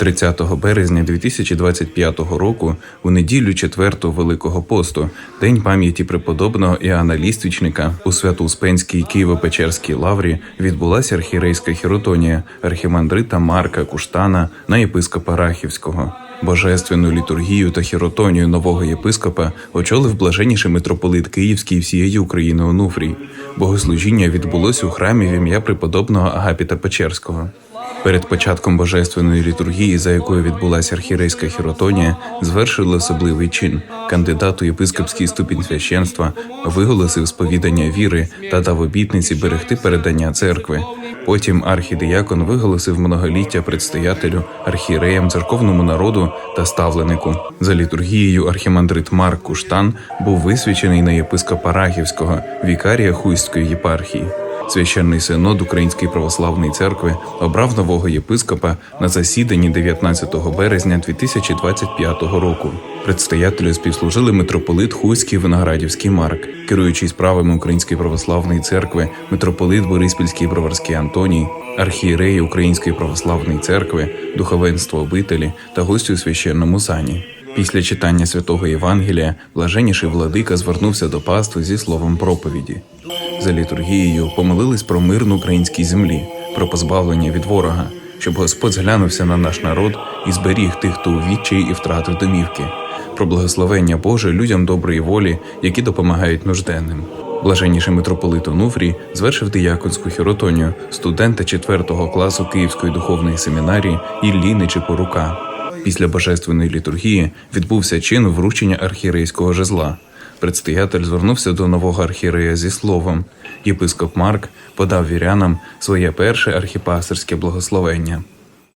30 березня 2025 року, у неділю 4 Великого посту, день пам'яті преподобного Іоанна Ліствічника у Свято-Успенській Києво-Печерській лаврі відбулася архірейська хіротонія архімандрита Марка Куштана на єпископа Рахівського. Божественну літургію та хіротонію нового єпископа очолив блаженніший митрополит Київський і всієї України Онуфрій. Богослужіння відбулось у храмі в ім'я преподобного Агапіта Печерського. Перед початком божественної літургії, за якою відбулася архірейська хіротонія, звершили особливий чин. Кандидат у єпископський ступінь священства виголосив сповідання віри та дав обітниці берегти передання церкви. Потім архідіякон виголосив многоліття предстоятелю, архієреям, церковному народу та ставленику. За літургією архімандрит Марк Куштан був висвячений на єпископа Рахівського, вікарія Хуйської єпархії. Священний синод Української православної церкви обрав нового єпископа на засіданні 19 березня 2025 року. Предстоятелю співслужили митрополит Хуйський Виноградівський Марк, керуючий справами Української православної церкви, митрополит Бориспільський Броварський Антоній, архієреї Української православної церкви, духовенство обителі та гості у священному сані. Після читання святого Євангелія блаженніший владика звернувся до пастви зі словом проповіді. За літургією помолились про мир на українській землі, про позбавлення від ворога, щоб Господь зглянувся на наш народ і зберіг тих, хто у відчаї і втратив домівки, про благословення Боже людям доброї волі, які допомагають нужденним. Блаженніший митрополит Онуфрій звершив дияконську хіротонію студента 4 класу Київської духовної семінарії Іллі Нечипорука. Після божественної літургії відбувся чин вручення архірейського жезла. Предстоятель звернувся до нового архірея зі словом. Єпископ Марк подав вірянам своє перше архіпастерське благословення.